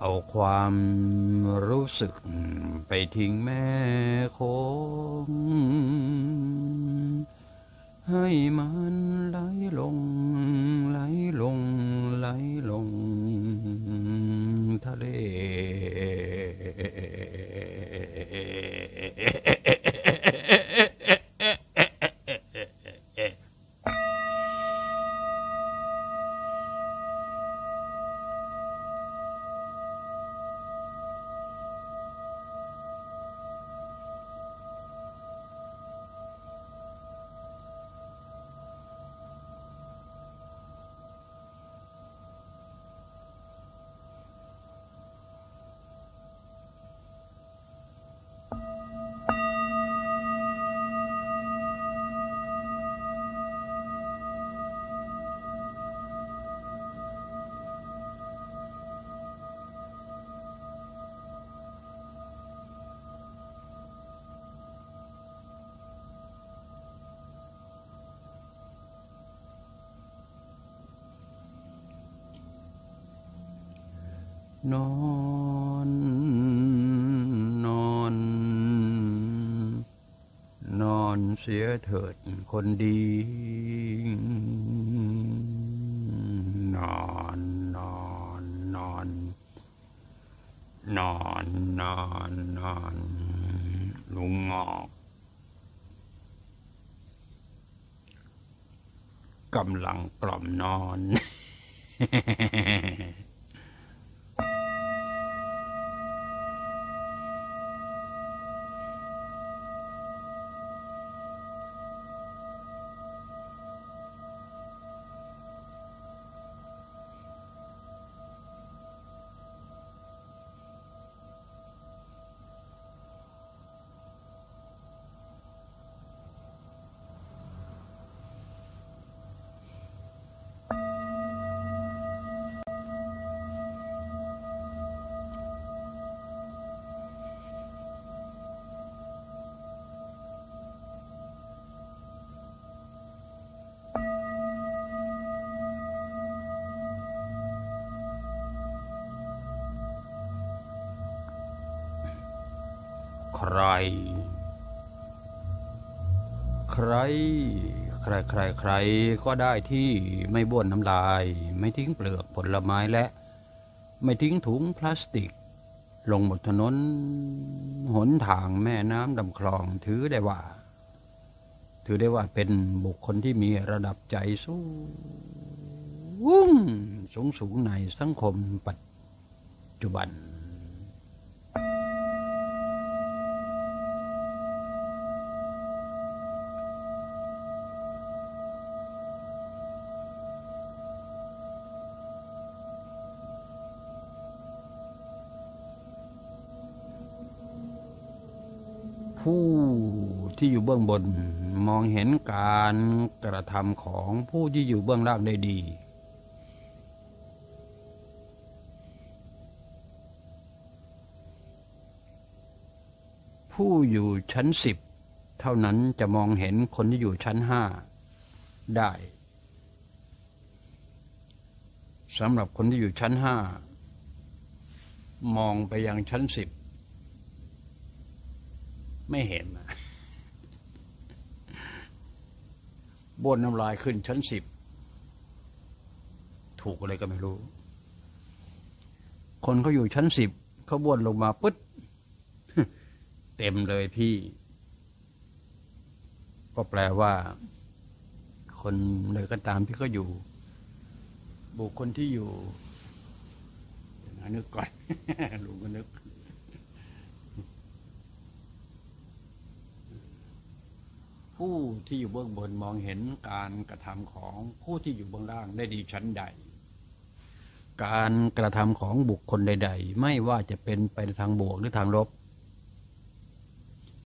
เอาความรู้สึกไปทิ้งแม่คง ให้มันไหลลง นอนนอน นอนเสียเถิดคนดี นอนนอนนอน นอนนอนนอนลุงงอกกำลังกล่อมนอน ใคร ใคร ใครใครใครก็ได้ที่ไม่บ้วนน้ำลาย ไม่ทิ้งเปลือกผลไม้และ ไม่ทิ้งถุงพลาสติก ลงบนถนน หนทางแม่น้ำดำคลองถือได้ว่า ถือได้ว่าเป็นบุคคลที่มีระดับใจสูงสูงสูงในสังคมปัจจุบัน ผู้ที่อยู่เบื้องบน มองเห็นการกระทำของผู้ที่อยู่เบื้องล่างได้ดี ผู้อยู่ชั้นสิบเท่านั้นจะมองเห็นคนที่อยู่ชั้นห้าได้สำหรับคนที่อยู่ชั้นห้ามองไปยังชั้นสิบ ไม่เห็นบ้วนน้ำลายขึ้นชั้นสิบ ถูกอะไรก็ไม่รู้ คนเขาอยู่ชั้นสิบเขาบ้วนลงมาปึ๊ดเต็มเลยพี่ ก็แปลว่า คนเลยก็ตามที่เขาอยู่ บุคคลที่อยู่เดี๋ยวนะนึกก่อนลุงก็นึก ผู้ ที่อยู่เบื้องบนมองเห็นการกระทำของผู้ที่อยู่เบื้องล่างได้ดีชั้นใด การกระทำของบุคคลใด ๆ ไม่ว่าจะเป็นไปในทางบวกหรือทางลบ